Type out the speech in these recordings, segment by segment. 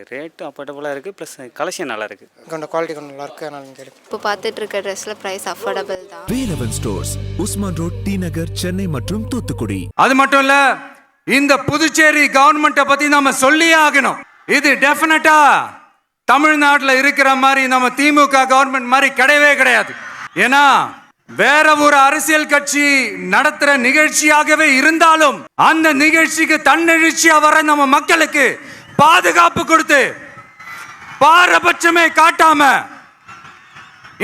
Rate அஃபோர்டபுளாக இருக்குது plus collection நல்லா இருக்குது கொஞ்சம் குவாலிட்டி கொஞ்சம் நல்லா இருக்குது அதனால் எடுக்கும் இப்போ பார்த்துட்டு இருக்க ட்ரெஸ்ஸில் ப்ரைஸ் அஃபோர்டபுள் தான். Velavan stores Usman road T Nagar Chennai மற்றும் தூத்துக்குடி. அது மட்டும் இல்ல இந்த புதுச்சேரி கவர்மெண்ட்டை பத்தி நாம சொல்லியே ஆகணும். இது டெஃபினட்டா தமிழ்நாட்டில் இருக்கிற மாதிரி நம்ம திமுக கவர்மெண்ட் மாதிரி கிடையவே கிடையாது. ஏன்னா வேற ஒரு அரசியல் கட்சி நடத்துற நிகழ்ச்சியாகவே இருந்தாலும் அந்த நிகழ்ச்சிக்கு தன்னெழுச்சியா வர நம்ம மக்களுக்கு பாதுகாப்பு கொடுத்து பாரபட்சமே காட்டாம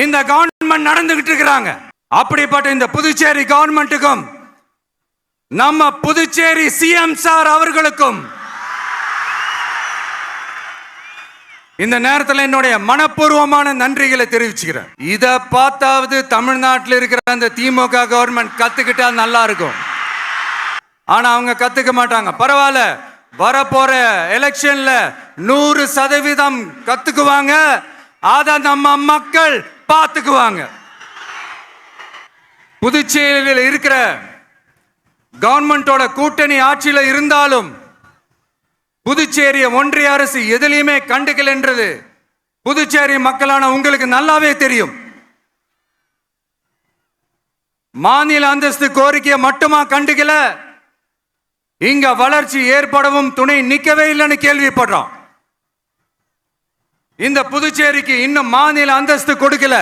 இந்த கவர்மெண்ட் நடந்துகிட்டு இருக்கிறாங்க. அப்படிப்பட்ட இந்த புதுச்சேரி கவர்மெண்ட்டுக்கும் நம்ம புதுச்சேரி சிஎம் சார் அவர்களுக்கும் இந்த நேரத்தில் என்னுடைய மனப்பூர்வமான நன்றிகளை தெரிவிச்சுக்கிறேன். இதை பார்த்தாவது தமிழ்நாட்டில் இருக்கிற அந்த திமுக கவர்மெண்ட் கத்துக்கிட்டா நல்லா இருக்கும். ஆனா அவங்க கத்துக்க மாட்டாங்க. பரவாயில்ல. வரப்போற எலெக்ஷன்ல நூறு சதவீதம் கத்துக்குவாங்க. அதை நம்ம மக்கள் பார்த்துக்குவாங்க. புதுச்சேரியில் இருக்கிற கவர்மெண்டோட கூட்டணி ஆட்சியில் இருந்தாலும் புதுச்சேரிய ஒன்றிய அரசு எதிலையுமே கண்டுக்கலன்றது புதுச்சேரி மக்களான உங்களுக்கு நல்லாவே தெரியும். மாநில அந்தஸ்து கோரிக்கையை மட்டுமா கண்டுக்கல? இங்க வளர்ச்சி ஏற்படவும் துணை நிக்கவே இல்லைன்னு கேள்விப்படுறோம். இந்த புதுச்சேரிக்கு இன்னும் மாநில அந்தஸ்து கொடுக்கல.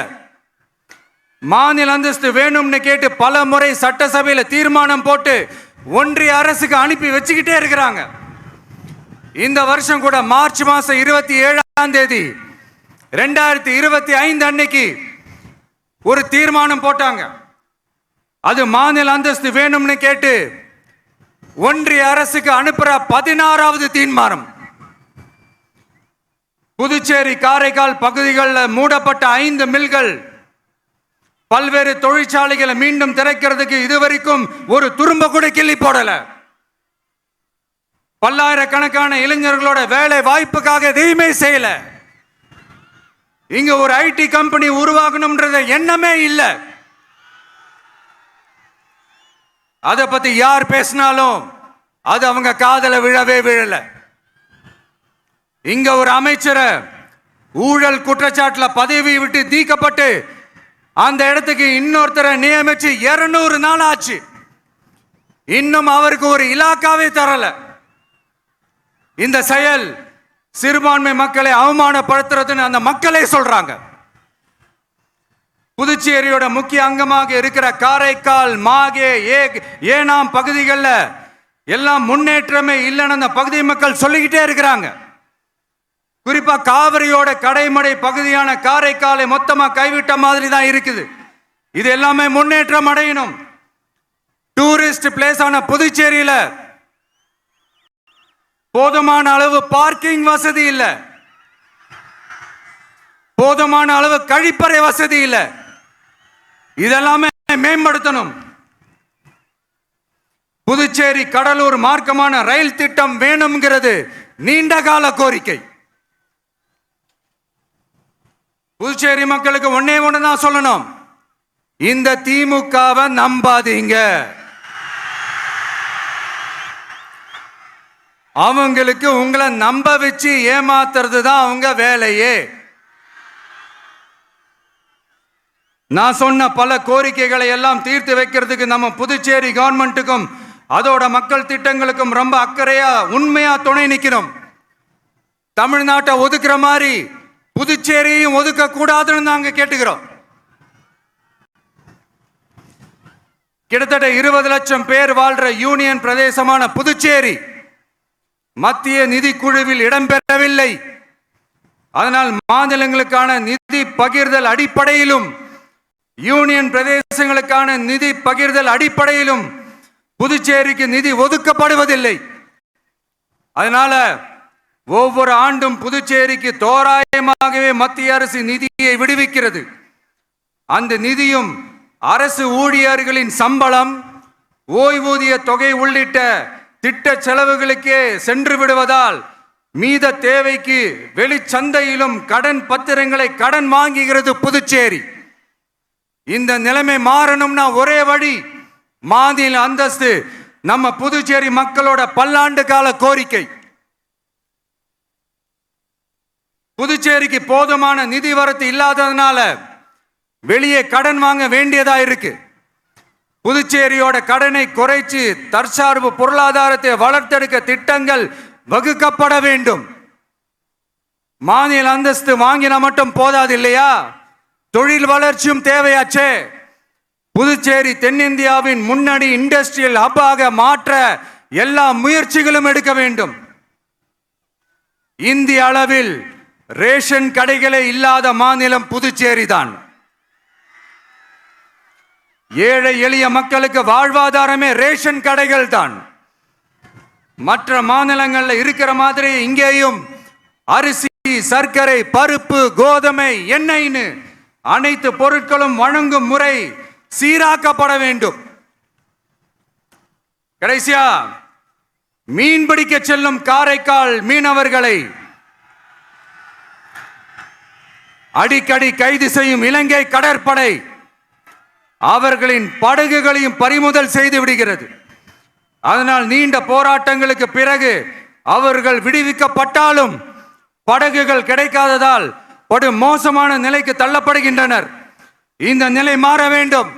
மாநில அந்தஸ்து வேணும்னு கேட்டு பல முறை சட்டசபையில தீர்மானம் போட்டு ஒன்றிய அரசுக்கு அனுப்பி வச்சுக்கிட்டே இருக்கிறாங்க. இந்த வருஷம் கூட மார்ச் மாசம் இருபத்தி ஏழாம் தேதி ரெண்டாயிரத்தி இருபத்தி ஐந்து அன்னைக்கு ஒரு தீர்மானம் போட்டாங்க. அது மாநில அந்தஸ்து வேணும்னு கேட்டு ஒன்றிய அரசுக்கு அனுப்புற பதினாறாவது தீர்மானம். புதுச்சேரி காரைக்கால் பகுதிகளில் மூடப்பட்ட ஐந்து மில்கள் பல்வேறு தொழிற்சாலைகளை மீண்டும் திறக்கிறதுக்கு இதுவரைக்கும் ஒரு துரும்ப கூட கிள்ளி போடல. பல்லாயிரக்கணக்கான இளைஞர்களோட வேலை வாய்ப்புக்காக எதையுமே செய்யல. இங்க ஒரு ஐடி கம்பெனி உருவாகணும்ன்றத எண்ணமே இல்லை. அதை பத்தி யார் பேசினாலும் அது அவங்க காதல விழவே விழல. இங்க ஒரு அமைச்சரை ஊழல் குற்றச்சாட்டுல பதவி விட்டு தீக்கப்பட்டு அந்த இடத்துக்கு இன்னொருத்தரை நியமிச்சு இருநூறு நாள் ஆச்சு. இன்னும் அவருக்கு ஒரு இலாக்காவே தரல. இந்த செயல் சிறுபான்மை மக்களை அவமானப்படுத்துறதுன்னு அந்த மக்களே சொல்றாங்க. புதுச்சேரியோட முக்கிய அங்கமாக இருக்கிற காரைக்கால் மாகே ஏ ஏனாம் பகுதிகளில் எல்லாம் முன்னேற்றமே இல்லைன்னு அந்த பகுதி மக்கள் சொல்லிக்கிட்டே இருக்கிறாங்க. குறிப்பா காவிரியோட கடைமடை பகுதியான காரைக்காலை மொத்தமா கைவிட்ட மாதிரி தான் இருக்குது. இது எல்லாமே முன்னேற்றம் அடையணும். டூரிஸ்ட் பிளேஸ் ஆன புதுச்சேரியில போதுமான அளவு பார்க்கிங் வசதி இல்லை. போதுமான அளவு கழிப்பறை வசதி இல்லை. இதெல்லாமே மேம்படுத்தணும். புதுச்சேரி கடலூர் மார்க்கமான ரயில் திட்டம் வேணுங்கிறது நீண்ட கால கோரிக்கை. புதுச்சேரி மக்களுக்கு ஒன்னே ஒன்று தான் சொல்லணும். இந்த திமுகவை நம்பாதீங்க. அவங்களுக்கு உங்களை நம்ப வச்சு ஏமாத்துறது தான் அவங்க வேலையே. நான் சொன்ன பல கோரிக்கைகளை எல்லாம் தீர்த்து வைக்கிறதுக்கு நம்ம புதுச்சேரி கவர்மெண்ட்டுக்கும் அதோட மக்கள் திட்டங்களுக்கும் ரொம்ப அக்கறையா உண்மையா துணை நிற்கணும் தமிழ்நாட்டை ஒதுக்குற மாதிரி புதுச்சேரியும் ஒதுக்க கூடாதுன்னு நாங்க கேட்டுக்கிறோம். கிட்டத்தட்ட இருபது லட்சம் பேர் வாழ்ற யூனியன் பிரதேசமான புதுச்சேரி மத்திய நிதி குழுவில் இடம்பெறவில்லை. அதனால் மாநிலங்களுக்கான நிதி பகிர்தல் அடிப்படையிலும் யூனியன் பிரதேசங்களுக்கான நிதி பகிர்தல் அடிப்படையிலும் புதுச்சேரிக்கு நிதி ஒதுக்கப்படுவதில்லை. அதனால ஒவ்வொரு ஆண்டும் புதுச்சேரிக்கு தோராயமாகவே மத்திய அரசு நிதியை விடுவிக்கிறது. அந்த நிதியும் அரசு ஊழியர்களின் சம்பளம் ஓய்வூதிய தொகை உள்ளிட்ட திட்ட செலவுகளுக்கே சென்று விடுவதால் மீத தேவைக்கு வெளிச்சந்தையிலும் கடன் பத்திரங்களை கடன் வாங்குகிறது புதுச்சேரி. இந்த நிலைமை மாறணும்னா ஒரே வழி மாநில அந்தஸ்து நம்ம புதுச்சேரி மக்களோட பல்லாண்டு கால கோரிக்கை. புதுச்சேரிக்கு போதுமான நிதி வரத்து இல்லாததுனால வெளியே கடன் வாங்க வேண்டியதா இருக்கு. புதுச்சேரியோட கடனை குறைச்சு தற்சார்பு பொருளாதாரத்தை வளர்த்தெடுக்க திட்டங்கள் வகுக்கப்பட வேண்டும். மாநில அந்தஸ்து வாங்கினா மட்டும் போதாது இல்லையா? தொழில் வளர்ச்சியும் தேவையாச்சே? புதுச்சேரி தென்னிந்தியாவின் முன்னணி இண்டஸ்ட்ரியல் ஹப்பாக மாற்ற எல்லா முயற்சிகளும் எடுக்க வேண்டும். இந்திய அளவில் ரேஷன் கடைகளே இல்லாத மாநிலம் புதுச்சேரி தான் ஏழை எளிய மக்களுக்கு வாழ்வாதாரமே ரேஷன் கடைகள் தான் மற்ற மாநிலங்களில் இருக்கிற மாதிரி இங்கேயும் அரிசி சர்க்கரை பருப்பு கோதுமை எண்ணெய்னு அனைத்து பொருட்களும் வழங்கும் முறை சீராக்கப்பட வேண்டும். கடைசியா மீன் பிடிக்க செல்லும் காரைக்கால் மீனவர்களை அடிக்கடி கைது செய்யும் இலங்கை கடற்படை அவர்களின் படகுகளையும் பறிமுதல் செய்து விடுகிறது. அதனால் நீண்ட போராட்டங்களுக்கு பிறகு அவர்கள் விடுவிக்கப்பட்டாலும் படகுகள் கிடைக்காததால் படு மோசமான நிலைக்கு தள்ளப்படுகின்றனர். இந்த நிலை மாற வேண்டும்.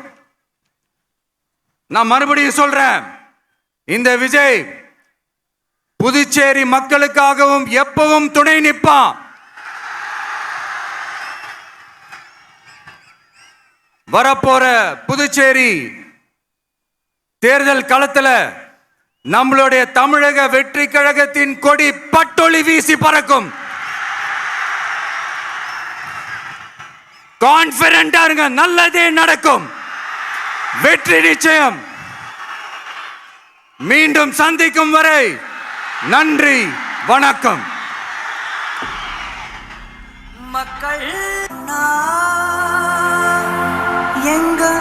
நான் மறுபடியும் சொல்றேன். இந்த விஜய் புதுச்சேரி மக்களுக்காகவும் எப்பவும் துணை நிற்பான். வரப்போற புதுச்சேரி தேர்தல் களத்துல நம்மளுடைய தமிழக வெற்றி கழகத்தின் கொடி பட்டொளி வீசி பறக்கும். கான்பிடண்டா இருங்க நல்லதே நடக்கும். வெற்றி நிச்சயம். மீண்டும் சந்திக்கும் வரை நன்றி வணக்கம். மக்கள் எங்கள்